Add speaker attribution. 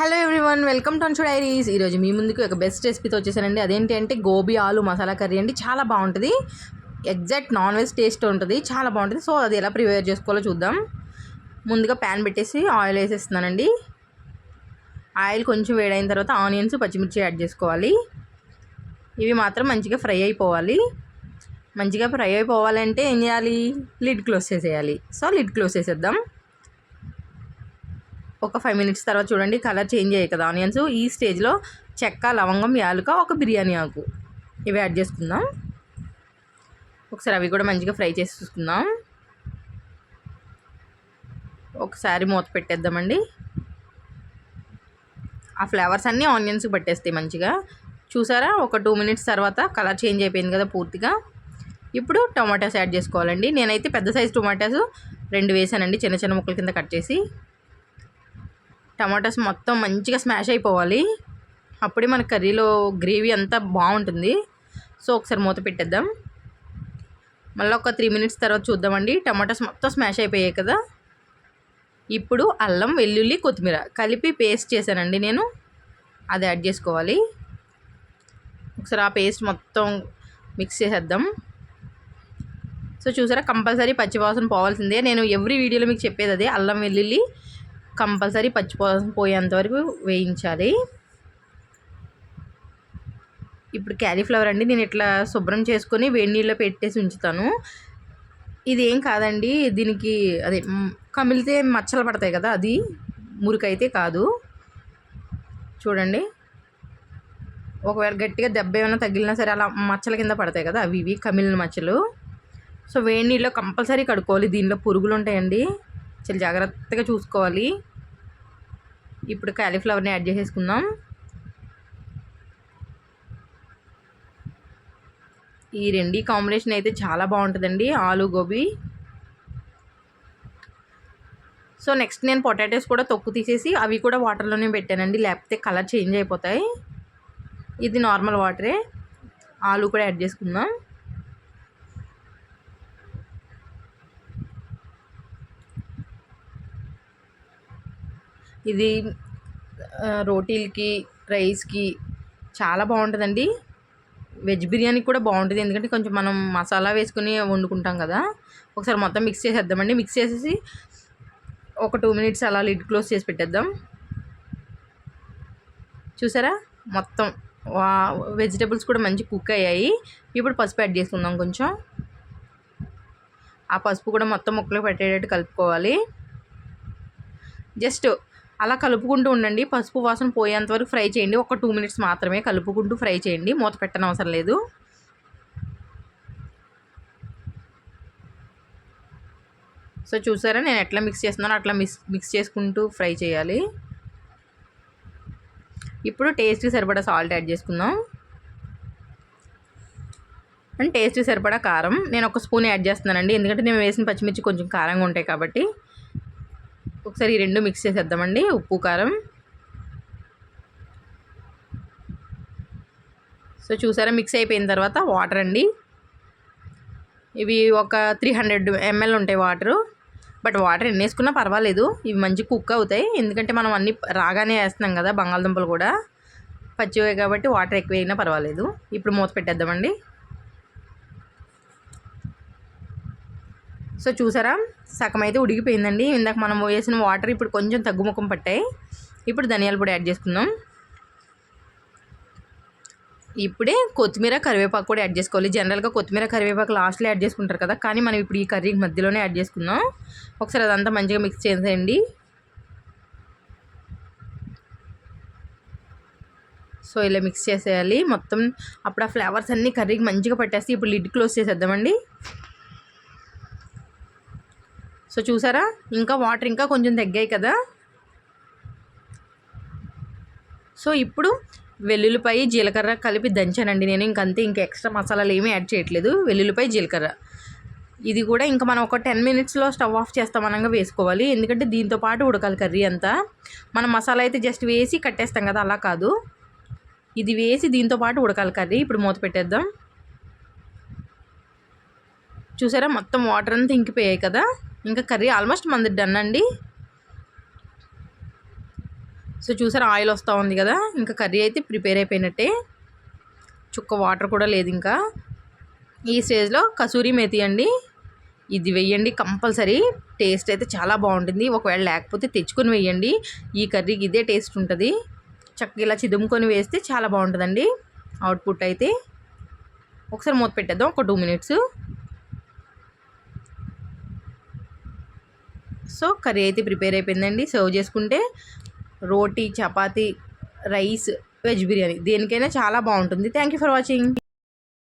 Speaker 1: Hello everyone welcome to Anshu diaries ఈరోజు మీ ముందుకు ఒక బెస్ట్ రెసిపీతో వచ్చేసానండి. అదేంటి అంటే గోబీ ఆలు మసాలా కర్రీ అండి. చాలా బాగుంటుంది. ఎగ్జాక్ట్ నాన్ వెజ్ టేస్ట్ ఉంటుంది. చాలా బాగుంటుంది. సో అది ఎలా ప్రిపేర్ చేసుకోవాలో చూద్దాం. ముందుగా ప్యాన్ పెట్టేసి ఆయిల్ వేసేస్తున్నానండి. ఆయిల్ కొంచెం వేడైన తర్వాత ఆనియన్స్ పచ్చిమిర్చి యాడ్ చేసుకోవాలి. ఇవి మాత్రం మంచిగా ఫ్రై అయిపోవాలి. మంచిగా ఫ్రై అయిపోవాలంటే ఏం చేయాలి? లిడ్ క్లోజ్ చేసేయాలి. సో లిడ్ క్లోజ్ చేసేద్దాం. ఒక ఫైవ్ మినిట్స్ తర్వాత చూడండి కలర్ చేంజ్ అయ్యాయి కదా. ఆనియన్స్ ఈ స్టేజ్లో చెక్క లవంగం యాలుక ఒక బిర్యానీ ఆకు. ఇవి యాడ్ చేసుకుందాం. ఒకసారి అవి కూడా మంచిగా ఫ్రై చేసి చూసుకుందాం. ఒకసారి మూత పెట్టేద్దామండి. ఆ ఫ్లేవర్స్ అన్నీ ఆనియన్స్ పట్టేస్తాయి మంచిగా. చూసారా? ఒక టూ మినిట్స్ తర్వాత కలర్ చేంజ్ అయిపోయింది కదా పూర్తిగా. ఇప్పుడు టొమాటోస్ యాడ్ చేసుకోవాలండి. నేనైతే పెద్ద సైజు టొమాటోస్ రెండు వేసానండి చిన్న చిన్న ముక్కల కింద కట్ చేసి. టమాటాస్ మొత్తం మంచిగా స్మాష్ అయిపోవాలి. అప్పుడే మన కర్రీలో గ్రేవీ అంతా బాగుంటుంది. సో ఒకసారి మూత పెట్టేద్దాం. మళ్ళీ ఒక త్రీ మినిట్స్ తర్వాత చూద్దామండి. టమాటాస్ మొత్తం స్మాష్ అయిపోయాయి కదా. ఇప్పుడు అల్లం వెల్లుల్లి కొత్తిమీర కలిపి పేస్ట్ చేశానండి నేను. అది యాడ్ చేసుకోవాలి. ఒకసారి ఆ పేస్ట్ మొత్తం మిక్స్ చేసేద్దాం. సో చూసారా? కంపల్సరీ పచ్చివాసన పోవాల్సిందే. నేను ఎవ్రీ వీడియోలో మీకు చెప్పేది అదే. అల్లం వెల్లుల్లి కంపల్సరీ పచ్చివాసన పోయేంత వరకు వేయించాలి. ఇప్పుడు క్యాలీఫ్లవర్ అండి నేను ఇట్లా శుభ్రం చేసుకొని వేడి నీళ్ళలో పెట్టేసి ఉంచుతాను. ఇది ఏం కాదండి దీనికి అదే కమిలితే మచ్చలు పడతాయి కదా అది మురికైతే కాదు. చూడండి. ఒకవేళ గట్టిగా దెబ్బ ఏమైనా తగిలినా సరే అలా మచ్చల కింద పడతాయి కదా అవి ఇవి కమిలిన మచ్చలు. సో వేడి నీళ్ళలో కంపల్సరీ కడుక్కోవాలి దీనిలో పురుగులు ఉంటాయండి చాలా జాగ్రత్తగా చూసుకోవాలి. ఇప్పుడు కాలీఫ్లవర్ని యాడ్ చేసేసుకుందాం. ఈ రెండు కాంబినేషన్ అయితే చాలా బాగుంటుందండి ఆలు గోబీ. సో నెక్స్ట్ నేను పొటాటోస్ కూడా తొక్కు తీసేసి అవి కూడా వాటర్లోనే పెట్టానండి లేకపోతే కలర్ చేంజ్ అయిపోతాయి. ఇది నార్మల్ వాటరే. ఆలు కూడా యాడ్ చేసుకుందాం. ఇది రోటీలకి రైస్కి చాలా బాగుంటుందండి వెజ్ బిర్యానీ కూడా బాగుంటుంది ఎందుకంటే కొంచెం మనం మసాలా వేసుకుని వండుకుంటాం కదా. ఒకసారి మొత్తం మిక్స్ చేసేద్దామండి. మిక్స్ చేసేసి ఒక టూ మినిట్స్ అలా లిడ్ క్లోజ్ చేసి పెట్టేద్దాం. చూసారా? మొత్తం వెజిటేబుల్స్ కూడా మంచి కుక్ అయ్యాయి. ఇప్పుడు పసుపు యాడ్ చేసుకుందాం కొంచెం. ఆ పసుపు కూడా మొత్తం ముక్కలు పెట్టేటట్టు కలుపుకోవాలి. జస్ట్ అలా కలుపుకుంటూ ఉండండి. పసుపు వాసన పోయేంత వరకు ఫ్రై చేయండి. ఒక టూ మినిట్స్ మాత్రమే కలుపుకుంటూ ఫ్రై చేయండి. మూత పెట్టనవసరం అవసరం లేదు. సో చూసారా? నేను ఎట్లా మిక్స్ చేస్తున్నానో అట్లా మిక్స్ మిక్స్ చేసుకుంటూ ఫ్రై చేయాలి. ఇప్పుడు టేస్ట్కి సరిపడా సాల్ట్ యాడ్ చేసుకుందాం. అండ్ టేస్ట్కి సరిపడా కారం. నేను ఒక స్పూన్ యాడ్ చేస్తున్నానండి. ఎందుకంటే నేను వేసిన పచ్చిమిర్చి కొంచెం కారంగా ఉంటాయి కాబట్టి. ఒకసారి ఈ రెండు మిక్స్ చేసేద్దామండి. ఉప్పు కారం. సో చూసారా మిక్స్ అయిపోయిన తర్వాత వాటర్ అండి. ఇవి ఒక త్రీ హండ్రెడ్ ఎంఎల్ ఉంటాయి వాటరు. బట్ వాటర్ ఎన్ని వేసుకున్నా పర్వాలేదు. ఇవి మంచి కుక్ అవుతాయి. ఎందుకంటే మనం అన్నీ రాగానే వేస్తున్నాం కదా బంగాళదుంపలు కూడా. పచ్చివే కాబట్టి వాటర్ ఎక్కువ అయినా పర్వాలేదు. ఇప్పుడు మూత పెట్టేద్దామండి. సో చూసారా? సగం అయితే ఉడికిపోయిందండి. ఇందాక మనం వేసిన వాటర్ ఇప్పుడు కొంచెం తగ్గుముఖం పట్టాయి. ఇప్పుడు ధనియాల పొడి యాడ్ చేసుకుందాం. ఇప్పుడే కొత్తిమీర కరివేపాకు కూడా యాడ్ చేసుకోవాలి. జనరల్గా కొత్తిమీర కరివేపాకు లాస్ట్లో యాడ్ చేసుకుంటారు కదా కానీ మనం ఇప్పుడు ఈ కర్రీ మధ్యలోనే యాడ్ చేసుకుందాం. ఒకసారి అదంతా మంచిగా మిక్స్ చేసేయండి. సో ఇలా మిక్స్ చేసేయాలి. మొత్తం అప్పుడు ఆ ఫ్లేవర్స్ అన్నీ కర్రీకి మంచిగా పట్టేస్తే ఇప్పుడు లిడ్ క్లోజ్ చేసేద్దామండి. సో చూసారా? ఇంకా వాటర్ ఇంకా కొంచెం తగ్గాయి కదా? సో ఇప్పుడు వెల్లుల్లిపై జీలకర్ర కలిపి దంచానండి నేను. ఇంకంతే ఇంకా ఎక్స్ట్రా మసాలాలు ఏమీ యాడ్ చేయట్లేదు. వెల్లుల్లిపై జీలకర్ర. ఇది కూడా ఇంకా మనం ఒక టెన్ మినిట్స్లో స్టవ్ ఆఫ్ చేస్తామనగా వేసుకోవాలి. ఎందుకంటే దీంతో పాటు ఉడకాలి కర్రీ అంతా. మనం మసాలా అయితే జస్ట్ వేసి కట్టేస్తాం కదా అలా కాదు. ఇది వేసి దీంతో పాటు ఉడకాలి కర్రీ. ఇప్పుడు మూత పెట్టేద్దాం. చూసారా? మొత్తం వాటర్ అంతా ఇంకిపోయాయి కదా? ఇంకా కర్రీ ఆల్మోస్ట్ మంది డన్ అండి. సో చూసారా ఆయిల్ వస్తూ ఉంది కదా. ఇంకా కర్రీ అయితే ప్రిపేర్ అయిపోయినట్టే. చుక్క వాటర్ కూడా లేదు ఇంకా. ఈ స్టేజ్లో కసూరి మేతి అండి. ఇది వెయ్యండి కంపల్సరీ. టేస్ట్ అయితే చాలా బాగుంటుంది. ఒకవేళ లేకపోతే తెచ్చుకొని వెయ్యండి ఈ కర్రీకి ఇదే టేస్ట్ ఉంటుంది. చక్కగా ఇలా చిదుముకొని వేస్తే చాలా బాగుంటుందండి. అవుట్పుట్ అయితే. ఒకసారి మూత పెట్టేద్దాం. ఒక టూ మినిట్స్ సో కర్రీ అయితే ప్రిపేర్ అయిపోయిందండి. సర్వ్ చేసుకుంటే రోటీ చపాతీ రైస్ వెజ్ బిర్యానీ దేనికైనా చాలా బాగుంటుంది. Thank you for watching